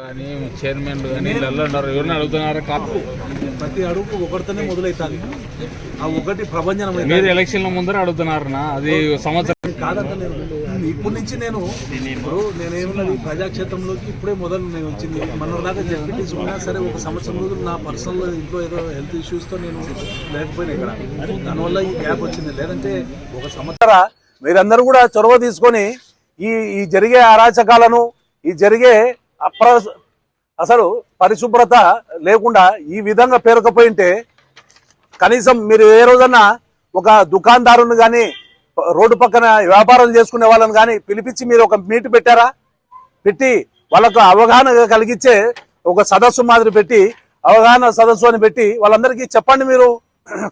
కానీ చైర్మన్ కానీ వీళ్ళల్లో ఉన్నారు. ఎవరిని అడుగుతున్నారు? కాపు. ప్రతి అడుగు ఒకటితోనే మొదలవుతుంది ఆ ఒకటి ప్రభంజనం అవుతుంది. మీరు ఎలక్షన్ల ముందర అడుగుతున్నారనా? అది సంవత్సరం. కాదంట నేను ఇప్పటి నుంచి నేను ఇప్పుడు నేనేమన్నది ప్రజాక్షేత్రంలోకి ఇప్పుడే మొదలు నేను వచ్చింది. మన దాకా జడ్పీటీస్ ఉన్నా సరే ఒక సంవత్సరం రోజులు నా పర్సనల్ ఇంట్లో ఏదో హెల్త్ ఇష్యూస్తో నేను లేకపోయినా ఇక్కడ. దానివల్ల ఈ గ్యాప్ వచ్చింది. లేదంటే ఒక సంవత్సరం మీరందరూ కూడా చొరవ తీసుకొని ఈ ఈ జరిగే అరాచకాలను ఈ జరిగే అప్ర అసలు పరిశుభ్రత లేకుండా ఈ విధంగా పేరుకపోయింటే కనీసం మీరు ఏ రోజన్నా ఒక దుకాణదారుని కానీ రోడ్డు పక్కన వ్యాపారం చేసుకునే వాళ్ళని కానీ పిలిపించి మీరు ఒక మీట్ పెట్టారా? పెట్టి వాళ్ళకు అవగాహన కలిగించే ఒక సదస్సు మాదిరి పెట్టి అవగాహన సదస్సు అని పెట్టి వాళ్ళందరికీ చెప్పండి మీరు.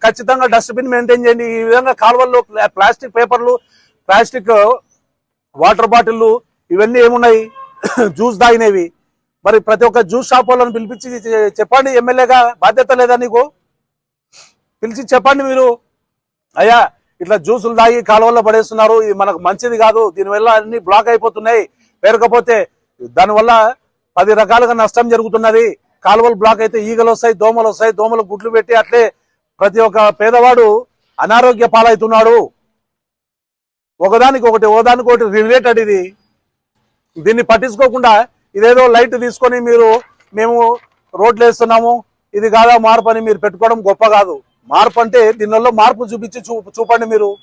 ఖచ్చితంగా డస్ట్బిన్ మెయింటైన్ చేయండి. ఈ విధంగా కాలువల్లో ప్లా- ప్లాస్టిక్ పేపర్లు ప్లాస్టిక్ వాటర్ బాటిళ్ళు ఇవన్నీ ఏమున్నాయి? జ్యూస్ తాగినవి. మరి ప్రతి ఒక్క జ్యూస్ షాప్ వాళ్ళని పిలిపించి చెప్పండి ఎమ్మెల్యేగా బాధ్యత లేదా నీకు? పిలిచి చెప్పండి మీరు. అయ్యా ఇట్లా జ్యూసులు తాగి కాలువల్లో పడేస్తున్నారు ఇది మనకు మంచిది కాదు దీనివల్ల అన్ని బ్లాక్ అయిపోతున్నాయి. పేరకపోతే దానివల్ల పది రకాలుగా నష్టం జరుగుతున్నది. కాలువలు బ్లాక్ అయితే ఈగలు వస్తాయి దోమలు వస్తాయి దోమలు గుడ్లు పెట్టి అట్లే ప్రతి ఒక్క పేదవాడు అనారోగ్య పాలవుతున్నాడు. ఒకదానికి ఒకటి ఒకదానికి ఒకటి రిలేటెడ్ ఇది. దీన్ని పట్టించుకోకుండా ఇదేదో లైట్ తీసుకొని మీరు మేము రోడ్లు వేస్తున్నాము ఇది కాదా మార్పు అని మీరు పెట్టుకోవడం గొప్ప కాదు. మార్పు అంటే దీనిలో మార్పు చూపించి చూ చూపండి మీరు.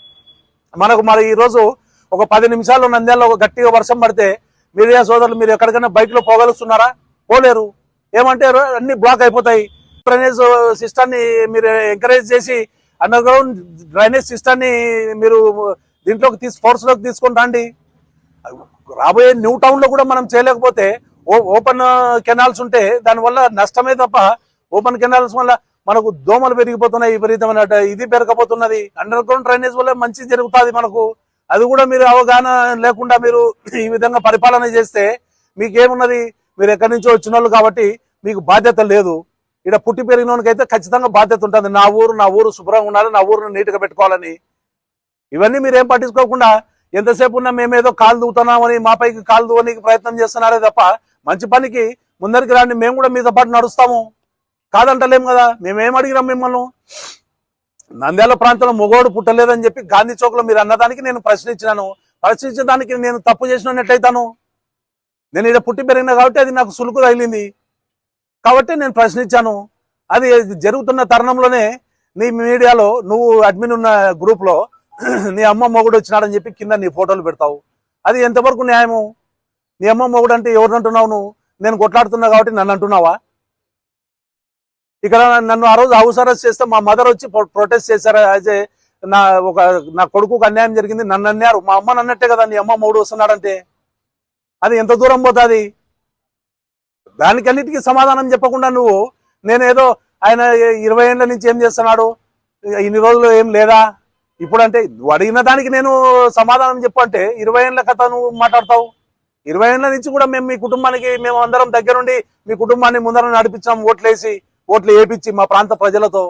మనకు మరి ఈరోజు ఒక పది నిమిషాలు నంద్యాలలో ఒక గట్టిగా వర్షం పడితే మీడియా సోదరులు మీరు ఎక్కడికైనా బైక్లో పోగలుస్తున్నారా? పోలేరు. ఏమంటే రో- అన్ని బ్లాక్ అయిపోతాయి. డ్రైనేజ్ సిస్టాన్ని మీరు ఎంకరేజ్ చేసి అండర్ గ్రౌండ్ డ్రైనేజ్ సిస్టాన్ని మీరు దీంట్లోకి తీసు ఫోర్స్లోకి తీసుకొని రండి. రాబోయే న్యూ టౌన్లో కూడా మనం చేయలేకపోతే ఓ- ఓపెన్ కెనాల్స్ ఉంటే దానివల్ల నష్టమే తప్ప ఓపెన్ కెనాల్స్ వల్ల మనకు దోమలు పెరిగిపోతున్నాయి విపరీతమైన ఇది పెరగబోతున్నది. అండర్ గ్రౌండ్ డ్రైనేజ్ వల్ల మంచి జరుగుతుంది మనకు. అది కూడా మీరు అవగాహన లేకుండా మీరు ఈ విధంగా పరిపాలన చేస్తే మీకేమున్నది? మీరు ఎక్కడి నుంచో వచ్చిన వాళ్ళు కాబట్టి మీకు బాధ్యత లేదు. ఇక్కడ పుట్టి పెరిగినోనికైతే ఖచ్చితంగా బాధ్యత ఉంటుంది. నా ఊరు నా ఊరు శుభ్రంగా ఉండాలి నా ఊరును నీట్గా పెట్టుకోవాలని. ఇవన్నీ మీరు ఏం పట్టించుకోకుండా ఎంతసేపు ఉన్నా మేమేదో కాలు దూతున్నామని మాపైకి కాలు దూవడానికి ప్రయత్నం చేస్తున్నారే తప్ప మంచి పనికి ముందరికి రాండి మేము కూడా మీతో పాటు నడుస్తాము. కాదంటలేం కదా? మేమేం అడిగినాం మిమ్మల్ని? నంద్యాల ప్రాంతంలో మొగోడు పుట్టలేదని చెప్పి గాంధీ చౌక్లో మీరు అన్నదానికి నేను ప్రశ్నించినాను. ప్రశ్నించడానికి నేను తప్పు చేసినట్టయితాను నేను ఇక్కడ పుట్టి పెరిగినా కాబట్టి అది నాకు సులుకు తగిలింది. కాబట్టి నేను ప్రశ్నించాను. అది జరుగుతున్న తరుణంలోనే నీ మీడియాలో నువ్వు అడ్మిన్ ఉన్న గ్రూప్లో నీ అమ్మ మొగుడు వచ్చినాడని చెప్పి కింద నీ ఫోటోలు పెడతావు. అది ఎంతవరకు న్యాయము? నీ అమ్మ మొగుడు అంటే ఎవరినంటున్నావు నువ్వు? నేను కొట్లాడుతున్నా కాబట్టి నన్ను అంటున్నావా? ఇక్కడ నన్ను ఆ రోజు హౌస్ అరెస్ట్ చేస్తే మా మదర్ వచ్చి ప్రొటెస్ట్ చేశారు. యాజ్ ఏ నా ఒక నా కొడుకుకు అన్యాయం జరిగింది. నన్ను అన్నారు. మా అమ్మ అన్నట్టే కదా నీ అమ్మ మొగుడు వస్తున్నాడంటే. అది ఎంత దూరం పోతుంది దానికన్నిటికీ సమాధానం చెప్పకుండా నువ్వు నేనేదో ఆయన ఇరవై ఏళ్ళ నుంచి ఏం చేస్తున్నాడు? ఇన్ని రోజులు ఏం లేదా? ఇప్పుడంటే అడిగిన దానికి నేను సమాధానం చెప్పంటే ఇరవై ఏళ్ళ కథ నువ్వు మాట్లాడతావు. ఇరవై ఏళ్ళ నుంచి కూడా మేము మీ కుటుంబానికి మేము అందరం దగ్గరుండి మీ కుటుంబాన్ని ముందర నడిపించాం ఓట్లేసి ఓట్లు వేపించి మా ప్రాంత ప్రజలతో.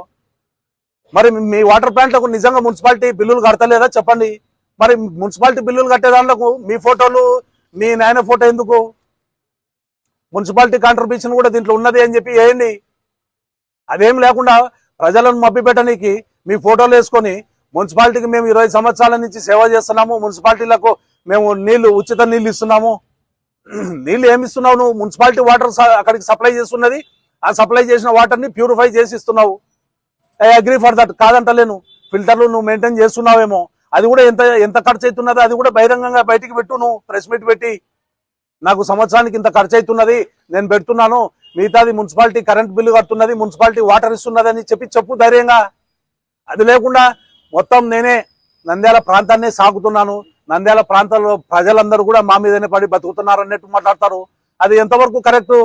మరి మీ వాటర్ ప్లాంట్లకు నిజంగా మున్సిపాలిటీ బిల్లులు కడతలేదా చెప్పండి. మరి మున్సిపాలిటీ బిల్లులు కట్టే దాంట్లో మీ ఫోటోలు మీ నాయన ఫోటో ఎందుకు? మున్సిపాలిటీ కాంట్రిబ్యూషన్ కూడా దీంట్లో ఉన్నది అని చెప్పి వేయండి అదేం లేకుండా ప్రజలను మభ్యపెట్టడానికి మీ ఫోటోలు వేసుకొని మున్సిపాలిటీకి మేము ఇరవై సంవత్సరాల నుంచి సేవ చేస్తున్నాము. మున్సిపాలిటీలకు మేము నీళ్ళు ఉచిత నీళ్ళు ఇస్తున్నాము. నీళ్ళు ఏమి ఇస్తున్నావు నువ్వు? మున్సిపాలిటీ వాటర్ అక్కడికి సప్లై చేస్తున్నది. ఆ సప్లై చేసిన వాటర్ని ప్యూరిఫై చేసి ఇస్తున్నావు. ఐ అగ్రీ ఫర్ దట్ కాదంటలేను. ఫిల్టర్లు నువ్వు మెయింటైన్ చేస్తున్నావేమో. అది కూడా ఎంత ఎంత ఖర్చు అవుతున్నదో అది కూడా బహిరంగంగా బయటికి పెట్టు నువ్వు. ప్రెస్ మీట్ పెట్టి. నాకు సంవత్సరానికి ఇంత ఖర్చు అవుతున్నది నేను పెడుతున్నాను. మిగతాది మున్సిపాలిటీ కరెంట్ బిల్లు కడుతున్నది. మున్సిపాలిటీ వాటర్ ఇస్తున్నది అని చెప్పి చెప్పు ధైర్యంగా. అది లేకుండా మొత్తం నేనే నంద్యాల ప్రాంతాన్ని సాగుతున్నాను. నంద్యాల ప్రాంతంలో ప్రజలందరూ కూడా మా మీదనే పడి బతుకుతున్నారు అన్నట్టు మాట్లాడతారు. అది ఎంతవరకు కరెక్ట్?